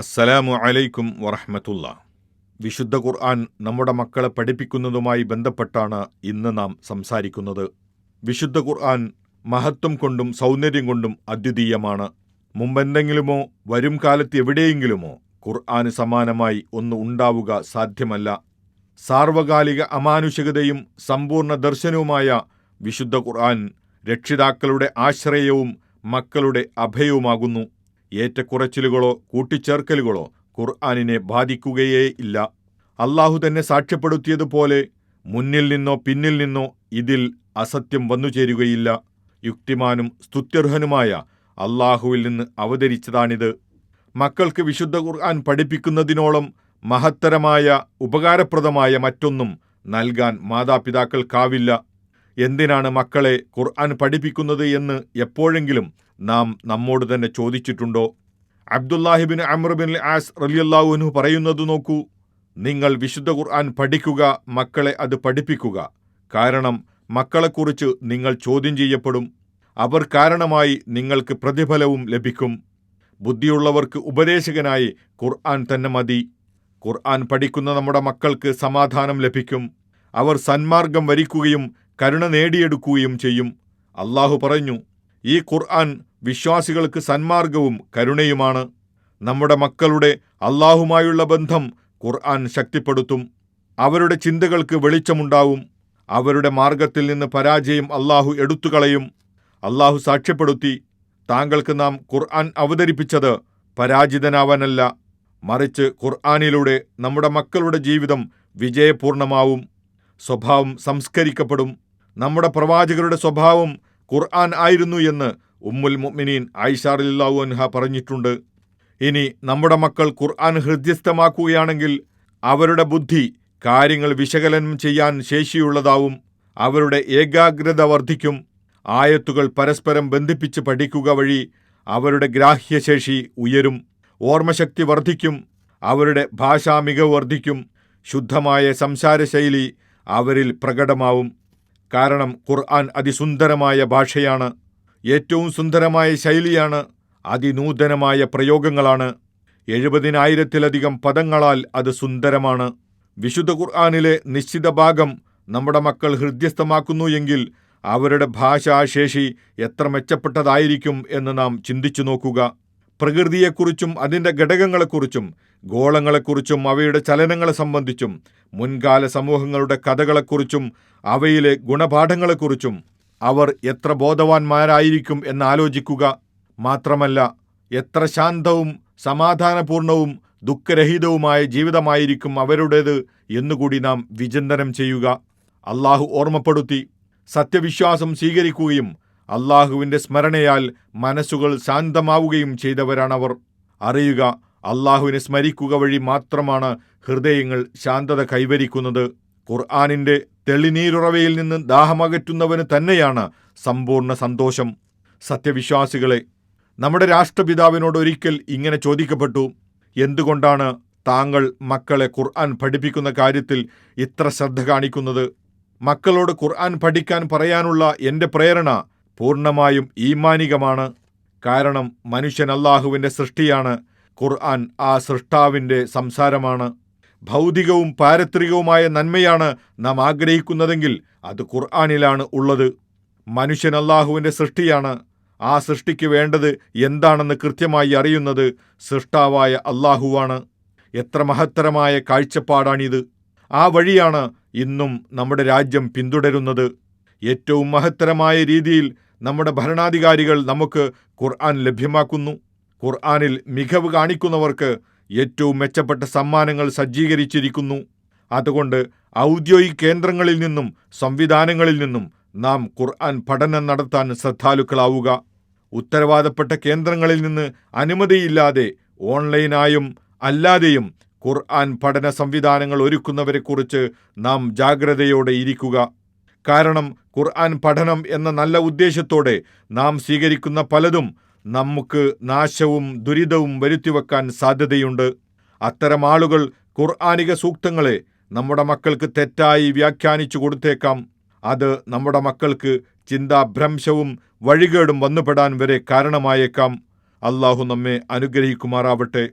അസ്സലാമു അലൈക്കും വറഹമത്തുള്ള. വിശുദ്ധ ഖുർആൻ നമ്മുടെ മക്കളെ പഠിപ്പിക്കുന്നതുമായി ബന്ധപ്പെട്ടാണ് ഇന്ന് നാം സംസാരിക്കുന്നത്. വിശുദ്ധ ഖുർആൻ മഹത്വം കൊണ്ടും സൗന്ദര്യം കൊണ്ടും അദ്വിതീയമാണ്. മുമ്പെന്തെങ്കിലുമോ വരും കാലത്ത് എവിടെയെങ്കിലുമോ ഖുർആന് സമാനമായി ഒന്ന് ഉണ്ടാവുക സാധ്യമല്ല. സാർവകാലിക അമാനുഷികതയും സമ്പൂർണ ദർശനവുമായ വിശുദ്ധ ഖുർആൻ രക്ഷിതാക്കളുടെ ആശ്രയവും മക്കളുടെ അഭയവുമാകുന്നു. ഏറ്റക്കുറച്ചിലുകളോ കൂട്ടിച്ചേർക്കലുകളോ ഖുർആാനിനെ ബാധിക്കുകയേ ഇല്ല. അള്ളാഹു തന്നെ സാക്ഷ്യപ്പെടുത്തിയതുപോലെ മുന്നിൽ നിന്നോ പിന്നിൽ നിന്നോ ഇതിൽ അസത്യം വന്നുചേരുകയില്ല യുക്തിമാനും സ്തുത്യർഹനുമായ അള്ളാഹുവിൽ നിന്ന് അവതരിച്ചതാണിത്. മക്കൾക്ക് വിശുദ്ധ ഖുർആൻ പഠിപ്പിക്കുന്നതിനോളം മഹത്തരമായ ഉപകാരപ്രദമായ മറ്റൊന്നും നൽകാൻ മാതാപിതാക്കൾക്കാവില്ല. എന്തിനാണ് മക്കളെ ഖുർആൻ പഠിപ്പിക്കുന്നത് എന്ന് എപ്പോഴെങ്കിലും നാം നമ്മോട് തന്നെ ചോദിച്ചിട്ടുണ്ടോ? അബ്ദുല്ലാഹിബിൻ അമ്രബിൻ ആസ് റലിയല്ലാഹുനു പറയുന്നത് നോക്കൂ. നിങ്ങൾ വിശുദ്ധ ഖുർആൻ പഠിക്കുക മക്കളെ അത് പഠിപ്പിക്കുക. കാരണം മക്കളെക്കുറിച്ച് നിങ്ങൾ ചോദ്യം ചെയ്യപ്പെടും. അവർ കാരണമായി നിങ്ങൾക്ക് പ്രതിഫലവും ലഭിക്കും. ബുദ്ധിയുള്ളവർക്ക് ഉപദേശകനായി ഖുർആൻ തന്നെ മതി. ഖുർആൻ പഠിക്കുന്ന നമ്മുടെ മക്കൾക്ക് സമാധാനം ലഭിക്കും. അവർ സന്മാർഗം വരിക്കുകയും കരുണ നേടിയെടുക്കുകയും ചെയ്യും. അള്ളാഹു പറഞ്ഞു ഈ ഖുർആൻ വിശ്വാസികൾക്ക് സന്മാർഗവും കരുണയുമാണ്. നമ്മുടെ മക്കളുടെ അള്ളാഹുമായുള്ള ബന്ധം ഖുർആൻ ശക്തിപ്പെടുത്തും. അവരുടെ ചിന്തകൾക്ക് വെളിച്ചമുണ്ടാവും. അവരുടെ മാർഗത്തിൽ നിന്ന് പരാജയം അള്ളാഹു എടുത്തുകളയും. അള്ളാഹു സാക്ഷ്യപ്പെടുത്തി. താങ്കൾക്ക് നാം ഖുർആൻ അവതരിപ്പിച്ചത് പരാജിതനാവാനല്ല. മറിച്ച് ഖുർആാനിലൂടെ നമ്മുടെ മക്കളുടെ ജീവിതം വിജയപൂർണമാവും. സ്വഭാവം സംസ്കരിക്കപ്പെടും. നമ്മുടെ പ്രവാചകരുടെ സ്വഭാവം ഖുർആൻ ആയിരുന്നു എന്ന് ഉമ്മുൽ മുഅ്മിനീൻ ആയിഷാറില്ലാഹു അൻഹ പറഞ്ഞിട്ടുണ്ട്. ഇനി നമ്മുടെ മക്കൾ ഖുർആൻ ഹൃദ്യസ്ഥമാക്കുകയാണെങ്കിൽ അവരുടെ ബുദ്ധി കാര്യങ്ങൾ വിശകലനം ചെയ്യാൻ ശേഷിയുള്ളതാവും അവരുടെ ഏകാഗ്രത വർദ്ധിക്കും ആയത്തുകൾ പരസ്പരം ബന്ധിപ്പിച്ച് പഠിക്കുക വഴി അവരുടെ ഗ്രാഹ്യശേഷി ഉയരും ഓർമ്മശക്തി വർദ്ധിക്കും അവരുടെ ഭാഷാ മികവ് വർദ്ധിക്കും ശുദ്ധമായ സംസാരശൈലി അവരിൽ പ്രകടമാവും. കാരണം ഖുർആൻ അതിസുന്ദരമായ ഭാഷയാണ്. ഏറ്റവും സുന്ദരമായ ശൈലിയാണ് അതിനൂതനമായ പ്രയോഗങ്ങളാണ്. എഴുപതിനായിരത്തിലധികം പദങ്ങളാൽ അത് സുന്ദരമാണ്. വിശുദ്ധ ഖുർആാനിലെ നിശ്ചിത ഭാഗം നമ്മുടെ മക്കൾ ഹൃദ്യസ്ഥമാക്കുന്നു എങ്കിൽ അവരുടെ ഭാഷാശേഷി എത്ര മെച്ചപ്പെട്ടതായിരിക്കും എന്ന് നാം ചിന്തിച്ചു നോക്കുക. പ്രകൃതിയെക്കുറിച്ചും അതിന്റെ ഘടകങ്ങളെക്കുറിച്ചും ഗോളങ്ങളെക്കുറിച്ചും അവയുടെ ചലനങ്ങളെ സംബന്ധിച്ചും മുൻകാല സമൂഹങ്ങളുടെ കഥകളെക്കുറിച്ചും അവയിലെ ഗുണപാഠങ്ങളെക്കുറിച്ചും അവർ എത്ര ബോധവാന്മാരായിരിക്കും എന്നാലോചിക്കുക മാത്രമല്ല എത്ര ശാന്തവും സമാധാനപൂർണവും ദുഃഖരഹിതവുമായ ജീവിതമായിരിക്കും അവരുടേത് എന്നുകൂടി നാം വിചിന്തനം ചെയ്യുക. അള്ളാഹു ഓർമ്മപ്പെടുത്തി സത്യവിശ്വാസം സ്വീകരിക്കുകയും അള്ളാഹുവിന്റെ സ്മരണയാൽ മനസ്സുകൾ ശാന്തമാവുകയും ചെയ്തവരാണവർ. അറിയുക അള്ളാഹുവിനെ സ്മരിക്കുക വഴി മാത്രമാണ് ഹൃദയങ്ങൾ ശാന്തത കൈവരിക്കുന്നത്. ഖുർആാനിന്റെ തെളിനീരുറവയിൽ നിന്ന് ദാഹമകറ്റുന്നവന് തന്നെയാണ് സമ്പൂർണ സന്തോഷം. സത്യവിശ്വാസികളെ നമ്മുടെ രാഷ്ട്രപിതാവിനോട് ഒരിക്കൽ ഇങ്ങനെ ചോദിക്കപ്പെട്ടു എന്തുകൊണ്ടാണ് താങ്കൾ മക്കളെ ഖുർആൻ പഠിപ്പിക്കുന്ന കാര്യത്തിൽ ഇത്ര ശ്രദ്ധ കാണിക്കുന്നത്? മക്കളോട് ഖുർആൻ പഠിക്കാൻ പറയാനുള്ള എന്റെ പ്രേരണ പൂർണമായും ഈമാനികമാണ്. കാരണം മനുഷ്യൻ അള്ളാഹുവിന്റെ സൃഷ്ടിയാണ്. ഖുർആൻ ആ സൃഷ്ടാവിന്റെ സംസാരമാണ്. ഭൗതികവും പാരത്രികവുമായ നന്മയാണ് നാം ആഗ്രഹിക്കുന്നതെങ്കിൽ അത് ഖുർആാനിലാണ് ഉള്ളത്. മനുഷ്യൻ അള്ളാഹുവിന്റെ സൃഷ്ടിയാണ്. ആ സൃഷ്ടിക്ക് വേണ്ടത് എന്താണെന്ന് കൃത്യമായി അറിയുന്നത് സൃഷ്ടാവായ അള്ളാഹുവാണ് എത്ര മഹത്തരമായ കാഴ്ചപ്പാടാണിത്. ആ വഴിയാണ് ഇന്നും നമ്മുടെ രാജ്യം പിന്തുടരുന്നത്. ഏറ്റവും മഹത്തരമായ രീതിയിൽ നമ്മുടെ ഭരണാധികാരികൾ നമുക്ക് ഖുർആൻ ലഭ്യമാക്കുന്നു. ഖുർആനിൽ മികവ് കാണിക്കുന്നവർക്ക് ഏറ്റവും മെച്ചപ്പെട്ട സമ്മാനങ്ങൾ സജ്ജീകരിച്ചിരിക്കുന്നു. അതുകൊണ്ട് ഔദ്യോഗിക കേന്ദ്രങ്ങളിൽ നിന്നും സംവിധാനങ്ങളിൽ നിന്നും നാം ഖുർആൻ പഠനം നടത്താൻ ശ്രദ്ധാലുക്കളാവുക. ഉത്തരവാദപ്പെട്ട കേന്ദ്രങ്ങളിൽ നിന്ന് അനുമതിയില്ലാതെ ഓൺലൈനായും അല്ലാതെയും ഖുർആൻ പഠന സംവിധാനങ്ങൾ ഒരുക്കുന്നവരെക്കുറിച്ച് നാം ജാഗ്രതയോടെ ഇരിക്കുക. കാരണം ഖുർആൻ പഠനം എന്ന നല്ല ഉദ്ദേശത്തോടെ നാം സ്വീകരിക്കുന്ന പലതും നമുക്ക് നാശവും ദുരിതവും വരുത്തിവെക്കാൻ സാധ്യതയുണ്ട്. അത്തരം ആളുകൾ ഖുർആാനിക സൂക്തങ്ങളെ നമ്മുടെ മക്കൾക്ക് തെറ്റായി വ്യാഖ്യാനിച്ചു കൊടുത്തേക്കാം. അത് നമ്മുടെ മക്കൾക്ക് ചിന്താഭ്രംശവും വഴികേടും വന്നുപെടാൻ വരെ കാരണമായേക്കാം. അള്ളാഹു നമ്മെ അനുഗ്രഹിക്കുമാറാവട്ടെ.